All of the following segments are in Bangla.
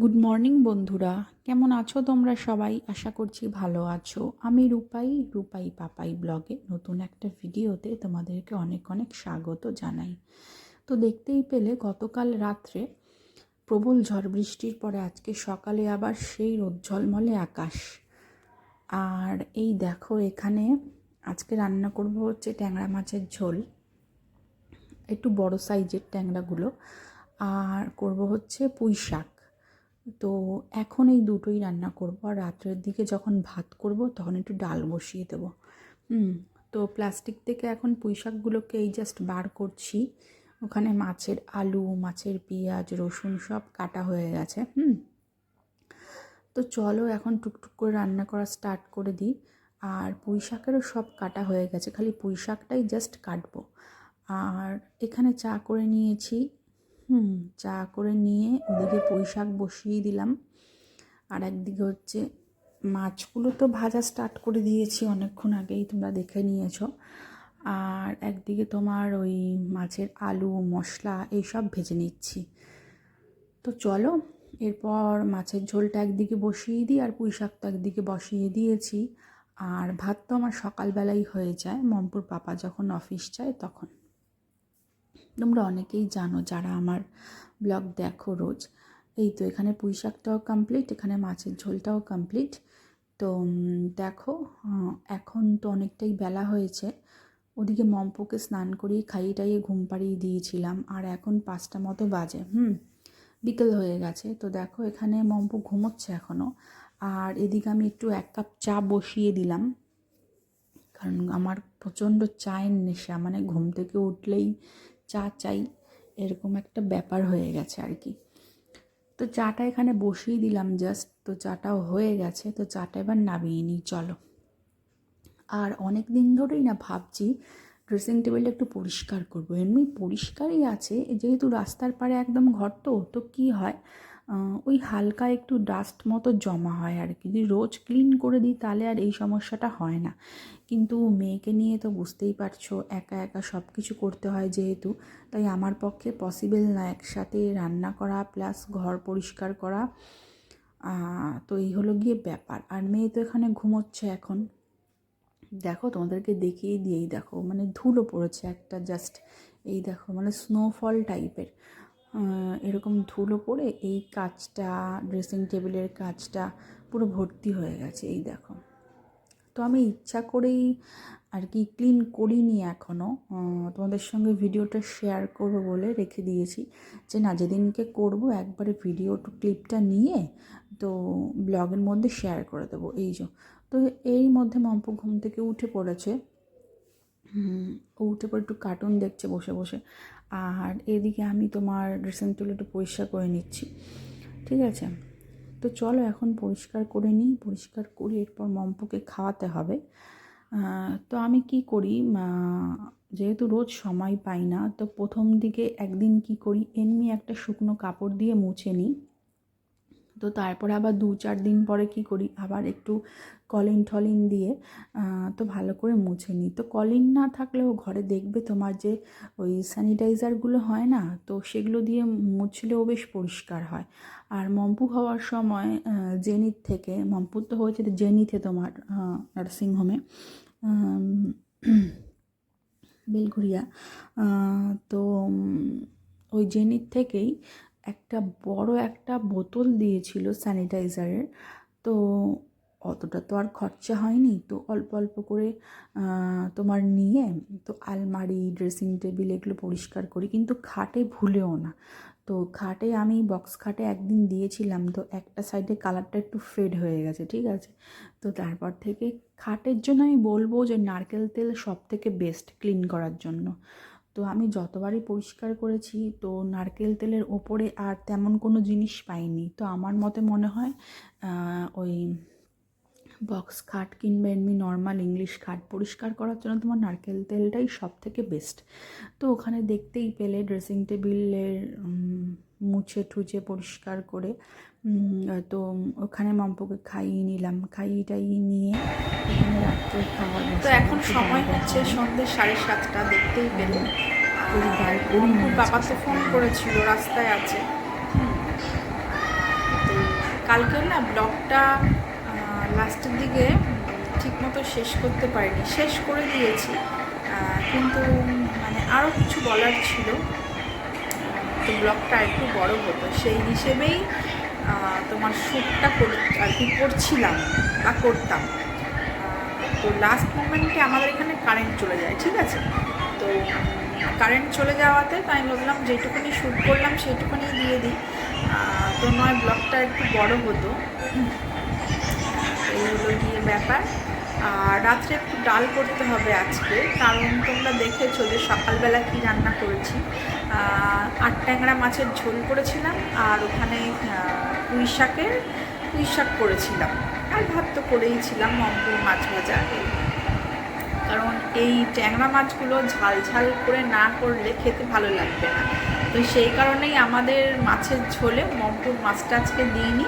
গুড মর্নিং বন্ধুরা। কেমন আছো তোমরা সবাই? আশা করছি ভালো আছো। আমি রূপাই রূপাই পাপাই ব্লগে নতুন একটা ভিডিওতে তোমাদেরকে অনেক অনেক স্বাগত জানাই। তো দেখতেই পেলে গতকাল রাত্রে প্রবল ঝড় বৃষ্টির পরে আজকে সকালে আবার সেই রোদ ঝলমলে আকাশ। আর এই দেখো এখানে আজকে রান্না করব হচ্ছে ট্যাংরা মাছের ঝোল, একটু বড় সাইজের ট্যাংরাগুলো। আর করব হচ্ছে পুঁই শাক তো এখন এই দুটোই রান্না করব আর রাত্রের দিকে যখন ভাত করব তখন একটু ডাল বসিয়ে দেবো। হুম, তো প্লাস্টিক থেকে এখন পুঁই শাকগুলোকে এই জাস্ট বার করছি। ওখানে মাছের আলু, মাছের পেঁয়াজ, রসুন সব কাটা হয়ে গেছে। হুম, তো চলো এখন টুকটুক করে রান্না করা স্টার্ট করে দিই। আর পুঁই শাকেরও সব কাটা হয়ে গেছে, খালি পুঁই শাকটাই জাস্ট কাটবো। আর এখানে চা করে নিয়েছি। হুম, চা করে নিয়ে ওদিকে পুঁই শাক বসিয়ে দিলাম। আর একদিকে হচ্ছে মাছগুলো তো ভাজা স্টার্ট করে দিয়েছি অনেকক্ষণ আগেই, তোমরা দেখে নিয়েছো। আর একদিকে তোমার ওই মাছের আলু, মশলা এইসব ভেজে নিচ্ছি। তো চলো, এরপর মাছের ঝোলটা একদিকে বসিয়ে দিই আর পুঁই শাকটা একদিকে বসিয়ে দিয়েছি। আর ভাত তো আমার সকালবেলাই হয়ে যায়, মমপুর পাপা যখন অফিস যায় তখন। তোমরা অনেকেই জানো যারা আমার ব্লগ দেখো রোজ। এই তো এখানে পুঁই শাকটাও কমপ্লিট এখানে মাছের ঝোলটাও কমপ্লিট তো দেখো এখন তো অনেকটাই বেলা হয়েছে। ওদিকে মম্পুকে স্নান করিয়ে খাইয়ে টাইয়ে ঘুম পাড়িয়ে দিয়েছিলাম, আর এখন পাঁচটা মতো বাজে, হুম? বিকেল হয়ে গেছে, তো দেখো এখানে মম্পু ঘুমোচ্ছে এখনও আর এদিকে আমি একটু এক কাপ চা বসিয়ে দিলাম, কারণ আমার প্রচণ্ড চায়ের নেশা মানে ঘুম থেকে উঠলেই চা চাই, এরকম একটা ব্যাপার হয়ে গেছে আর কি। তো চাটা এখানে বসিয়ে দিলাম জাস্ট তো চাটাও হয়ে গেছে, তো চাটা এবার নামিয়ে নিই, চলো। আর অনেক দিন ধরেই না ভাবছি ড্রেসিং টেবিলটা একটু পরিষ্কার করব। এমনি পরিষ্কারই আছে, যেহেতু রাস্তার পাড়ে একদম ঘর তো তো কী হয়? ওই হালকা একটু ডাস্ট মতো জমা হয় আর কি। যদি রোজ ক্লিন করে দিই তাহলে আর এই সমস্যাটা হয় না। কিন্তু মেয়েকে নিয়ে তো বুঝতেই পারছ, একা একা সব কিছু করতে হয় যেহেতু। তাই আমার পক্ষে পসিবল না একসাথে রান্না করা প্লাস ঘর পরিষ্কার করা। তো এই হলো গিয়ে ব্যাপার। আর মেয়ে তো এখানে ঘুমোচ্ছে এখন। দেখো তোমাদেরকে দেখিয়ে দিয়েই দেখো। মানে ধুলো পড়েছে একটা জাস্ট এই দেখো মানে স্নোফল টাইপের এরকম ধুলো পড়ে এই কাজটা ড্রেসিং টেবিলের কাজটা পুরো ভর্তি হয়ে গেছে, এই দেখো। তো আমি ইচ্ছা করেই আর কি ক্লিন করিনি এখনও তোমাদের সঙ্গে ভিডিওটা শেয়ার করব বলে রেখে দিয়েছি যে, না, যেদিনকে করব একবারে ভিডিও ক্লিপটা নিয়ে তো ব্লগের মধ্যে শেয়ার করে দেবো, এই যে। তো এই মধ্যে মম্পু ঘুম থেকে উঠে পড়েছে। ও উঠে পড়ে একটু কার্টুন দেখছে বসে বসে। আর এদিকে আমি তোমার ড্রেসিং টেবিল একটু পরিষ্কার করে নিচ্ছি। ঠিক আছে? তো চলো এখন পরিষ্কার করে নিই। পরিষ্কার করি এরপর মম্পুকে খাওয়াতে হবে। তো আমি কি করি? যেহেতু রোজ সময় পাই না, তো প্রথম দিকে একদিন কি করি? এমনি একটা শুকনো কাপড় দিয়ে মুছে নিই। তো তারপরে আবার দু চার দিন পরে কি করি? আবার একটু কলিন টলিন দিয়ে তো ভালো করে মুছে নিই। তো কলিন না থাকলেও ঘরে দেখবে তোমার যে ওই স্যানিটাইজারগুলো হয় না, তো সেগুলো দিয়ে মুছলেও বেশ পরিষ্কার হয়। আর মম্পু হওয়ার সময় জেনিথ থেকে মম্পুর তো হয়েছে জেনিথে তোমার নার্সিংহোমে বেলঘুরিয়া তো ওই জেনিথ থেকেই একটা বড় একটা বোতল দিয়েছিল স্যানিটাইজারের। তো অতটা তো আর খরচা হয়নি। তো অল্প অল্প করে তোমার নিয়ে তো আলমারি, ড্রেসিং টেবিল এগুলো পরিষ্কার করি। কিন্তু খাটে ভুলেও না। তো খাটে আমি বক্স খাটে একদিন দিয়েছিলাম। তো একটা সাইডে কালারটা একটু ফেড হয়ে গেছে, ঠিক আছে? তো তারপর থেকে খাটের জন্য আমি বলব যে নারকেল তেল সব থেকে বেস্ট ক্লিন করার জন্য। তো আমি যতবারই পরিষ্কার করেছি তো নারকেল তেলের ওপরে আর তেমন কোনো জিনিস পাইনি। তো আমার মতে মনে হয় ওই বক্স খাট কিংবা এমনি নর্মাল ইংলিশ খাট পরিষ্কার করার জন্য তোমার নারকেল তেলটাই সব থেকে বেস্ট তো ওখানে দেখতেই পেলে ড্রেসিং টেবিলের মুছে ঠুচে পরিষ্কার করে তো ওখানে মাম্পুকে খাইয়ে নিলাম। খাইয়ে টাইয়ে নিয়ে রাত্রে খাওয়া তো এখন সময় হচ্ছে সন্ধ্যে সাড়ে সাতটা দেখতেই পেলে। বাবা তো ফোন করেছিল রাস্তায় আছে। তো কালকের না ব্লগটা লাস্টের দিকে ঠিকমতো শেষ করতে পারিনি। শেষ করে দিয়েছি কিন্তু মানে আরও কিছু বলার ছিল। তো ব্লগটা একটু বড় হতো। সেই হিসেবেই তোমার শ্যুটটা আর কি করছিলাম বা করতাম। তো লাস্ট মোমেন্টে আমাদের এখানে কারেন্ট চলে যায় ঠিক আছে? তো কারেন্ট চলে যাওয়াতে তাই ভাবলাম যেটুকুনি শ্যুট করলাম সেইটুকুনি দিয়ে দিই। তো নয় ব্লগটা একটু বড় হতো। এই হলো গিয়ে ব্যাপার। আর রাত্রে একটু ডাল করতে হবে আজকে, কারণ তোমরা দেখেছ যে সকালবেলা কি রান্না করেছি। আট ট্যাংরা মাছের ঝোল করেছিলাম আর ওখানে পুঁই শাকের, পুঁই শাক করেছিলাম। আর ভাত তো করেইছিলাম মম্পুর মাছ ভাজা। কারণ এই ট্যাংরা মাছগুলো ঝাল ঝাল করে না করলে খেতে ভালো লাগবে না। তো সেই কারণেই আমাদের মাছের ঝোলে মম্পুর মাছটা আজকে দিইনি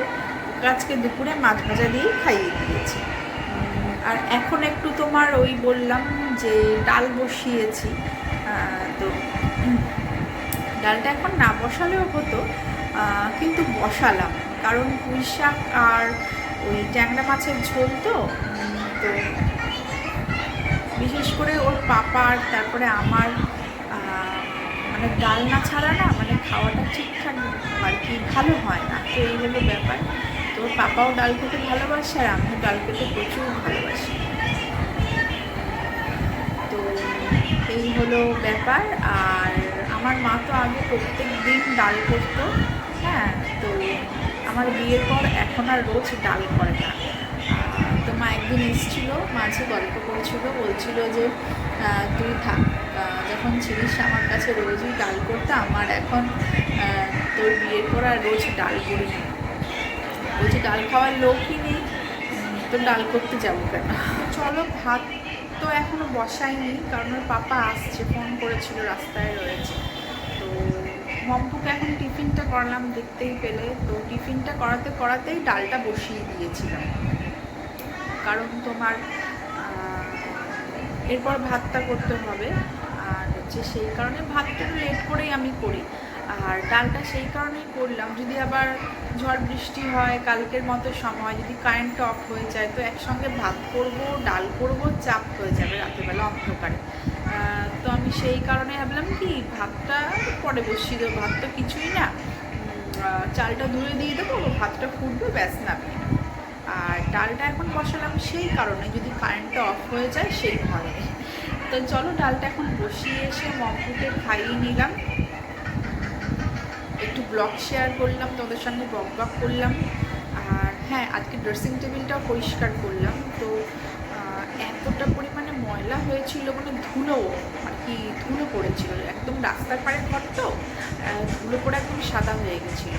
ওকে আজকে দুপুরে মাছ ভাজা দিয়েই খাইয়ে দিয়েছি। আর এখন একটু তোমার ওই বললাম যে ডাল বসিয়েছি। তো ডালটা এখন না বসালেও হতো কিন্তু বসালাম। কারণ পুঁই শাক আর ওই ট্যাংরা মাছের ঝোল তো তো বিশেষ করে ওর পাপার, তারপরে আমার মানে ডাল না ছাড়া না মানে খাওয়াটা ঠিকঠাক আর কি ভালো হয় না, তো এই হলো ব্যাপার। তো পাপাও ডাল খেতে ভালোবাসে আর আমিও ডাল খেতে প্রচুর ভালোবাসি। তো এই হলো ব্যাপার, আর আমার মা তো আগে প্রত্যেক দিন ডাল করতো হ্যাঁ তো আমার বিয়ের পর এখন আর রোজ ডাল করে না। মা একদিন এসেছিল, মাঝে গল্প করেছিল, বলছিল যে তুই থাক যখন ছিলিস আমার কাছে রোজই ডাল করতে, আমার এখন তোর বিয়ের পর আর রোজ ডাল করি না। বলছি, ডাল খাওয়ার লোকই নেই তো ডাল করতে যাব কেন? চলো, ভাত তো এখনও বসাইনি কারণ ওর পাপা আসছে, ফোন করেছিল, রাস্তায় রয়েছে। তো মম্পুকে এখন টিফিনটা করলাম, দেখতেই পেলে। তো টিফিনটা করাতে করাতেই ডালটা বসিয়ে দিয়েছিলাম। কারণ তোমার এরপর ভাতটা করতে হবে। আর হচ্ছে সেই কারণে ভাতটা একটু লেট করেই আমি করি। আর ডালটা সেই কারণেই করলাম। যদি আবার ঝড় বৃষ্টি হয়, কালকের মতো সময় যদি কারেন্ট অফ হয়ে যায়, তো একসঙ্গে ভাত করব, ডাল করব, চাপ হয়ে যাবে রাতেরবেলা অন্ধকারে। তো আমি সেই কারণে ভাবলাম কি, ভাতটা পরে বসিয়ে দেবো। ভাত তো কিছুই না। চালটা ধুয়ে দিয়ে দেবো, ভাতটা ফুটবে, ব্যাস নামিয়ে নেব। ডালটা এখন বসালাম সেই কারণে, যদি কারেন্টটা অফ হয়ে যায় সেই ভয়ে তো চলো ডালটা এখন বসিয়ে এসে মমপুকে খাইয়ে নিলাম। একটু ব্লগ শেয়ার করলাম, তোমাদের সঙ্গে বক বক করলাম। আর হ্যাঁ আজকে ড্রেসিং টেবিলটাও পরিষ্কার করলাম। তো এতটা পরিমাণে ময়লা হয়েছিল মানে ধুলো, আর কি ধুলো পড়েছিল। একদম রাস্তার পাড়ে ঘর তো ধুলো পড়ে একদম সাদা হয়ে গেছিল।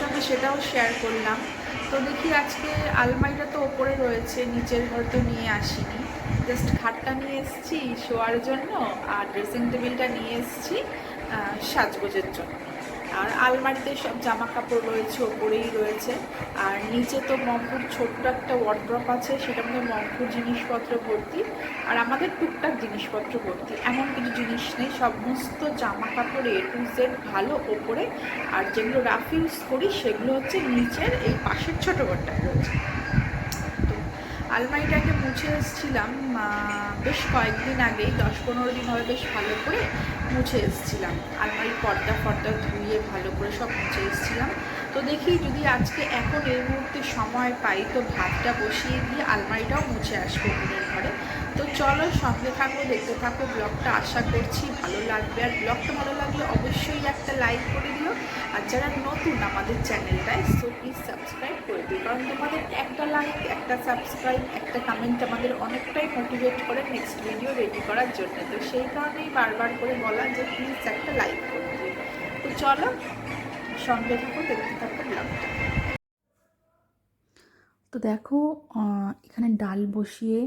সঙ্গে সেটাও শেয়ার করলাম। তো দেখি আজকে আলমারিটা তো ওপরে রয়েছে, নিচের ঘর তো নিয়ে আসিনি। জাস্ট খাটটা নিয়ে এসেছি শোয়ার জন্য, আর ড্রেসিং টেবিলটা নিয়ে এসেছি সাজগোজের জন্য। আর আলমারিতে সব জামা কাপড় রয়েছে, ওপরেই রয়েছে। আর নিচে তো মমপুর ছোট্ট একটা ওয়ার্ড্রপ আছে সেটা মধ্যে মমপুর জিনিসপত্র ভর্তি আর আমাদের টুকটাক জিনিসপত্র ভর্তি। এমন কিছু জিনিস নেই, সমস্ত জামা কাপড় এ টু জেড ভালো ওপরে আর যেগুলো রাফ ইউজ করি, সেগুলো হচ্ছে নিচের এই পাশের ছোটো ঘরটায় রয়েছে। আলমারিটাকে মুছে এসেছিলাম বেশ কয়েকদিন আগেই, দশ পনেরো দিন হবে বেশ ভালো করে। মুছে এসেছিলাম। আলমারির পর্দা ফর্দা ধুয়ে ভালো করে সব মুছে এসেছিলাম। তো দেখি যদি আজকে এখন এই মুহূর্তে সময় পাই, তো ভাতটা বসিয়ে দিয়ে আলমারিটাও মুছে আসব ওদের ঘরে। তো চলো সঙ্গে থাকো, দেখতে থাকো ব্লগটা। আশা করছি ভালো লাগবে। আর ব্লগটা ভালো লাগলে অবশ্যই একটা লাইক করে দিও। আর যারা নতুন আমাদের চ্যানেলটায় সো প্লিজ সাবস্ক্রাইব করে দিও। কারণ তোমাদের একটা লাইক একটা সাবস্ক্রাইব একটা কমেন্ট আমাদের অনেকটাই মোটিভেট করে নেক্সট ভিডিও রেডি করার জন্য। তো সেই কারণেই বারবার করে বলা যে প্লিজ একটা লাইক করে দিও। তো চলো সঙ্গে থাকো, দেখতে থাকো ব্লগটা। তো দেখো এখানে ডাল বসিয়ে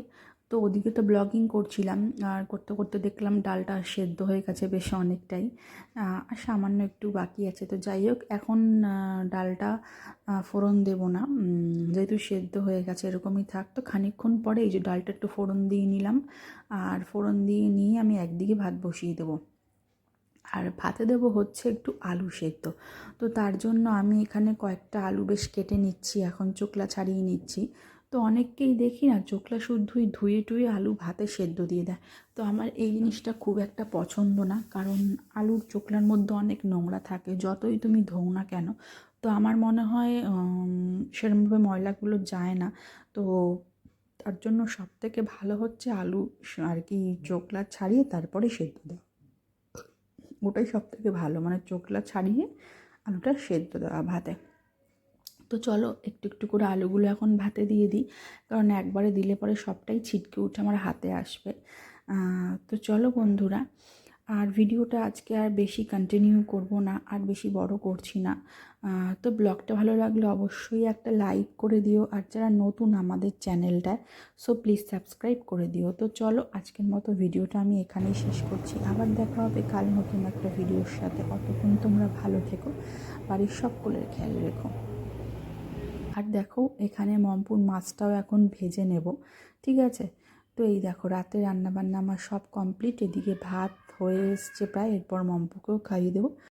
তো ওদিকে তো ব্লগিং করছিলাম, আর করতে করতে দেখলাম ডালটা সেদ্ধ হয়ে গেছে বেশ অনেকটাই আর সামান্য একটু বাকি আছে। তো যাই হোক, এখন ডালটা ফোড়ন দেবো না। যেহেতু সেদ্ধ হয়ে গেছে এরকমই থাক, তো খানিকক্ষণ পরে এই যে ডালটা একটু ফোড়ন দিয়ে নিলাম, আর ফোড়ন দিয়ে নিয়ে আমি একদিকে ভাত বসিয়ে দেবো। আর ভাতে দেবো হচ্ছে একটু আলু সেদ্ধ। তো তার জন্য আমি এখানে কয়েকটা আলু বেশ কেটে নিচ্ছি, এখন চোকলা ছাড়িয়ে নিচ্ছি। তো অনেককেই দেখি না চোখলা শুদ্ধই ধুয়ে টুয়ে আলু ভাতে সেদ্ধ দিয়ে দেয়। তো আমার এই জিনিসটা খুব একটা পছন্দ না কারণ আলুর চোকলার মধ্যে অনেক নোংরা থাকে যতই তুমি ধোও না কেন। তো আমার মনে হয় উম, সেরমভাবে ময়লাগুলো যায় না। তো তার জন্য সব থেকে ভালো হচ্ছে আলু আর কি চোখলা ছাড়িয়ে তারপরে সেদ্ধ দেওয়া। ওটাই সব থেকে ভালো মানে চোখলা ছাড়িয়ে আলুটা সেদ্ধ দেওয়া ভাতে। তো চলো একটু একটু করে আলুগুলো এখন ভাতে দিয়ে দিই। কারণ একবারে দিলে পরে সবটাই ছিটকে উঠে আমার হাতে আসবে। তো চলো বন্ধুরা, আর ভিডিওটা আজকে আর বেশি কন্টিনিউ করব না, আর বেশি বড় করছি না। তো ব্লগটা ভালো লাগলে অবশ্যই একটা লাইক করে দিও, আর যারা নতুন আমাদের চ্যানেলটায় সো প্লিজ সাবস্ক্রাইব করে দিও। তো চলো আজকের মতো ভিডিওটা আমি এখানেই শেষ করছি। আবার দেখা হবে কাল নতুন একটা ভিডিওর সাথে। কতক্ষণ তোমরা ভালো থেকো, বাড়ির সকলের খেয়াল রেখো। আর দেখো, এখানে মমপুর মাছটাও এখন ভেজে নেব, ঠিক আছে? তো এই দেখো, রাতে রান্নাবান্না আমার সব কমপ্লিট এদিকে ভাত হয়ে এসছে প্রায়, এরপর মম্পুকেও খাইয়ে দেবো।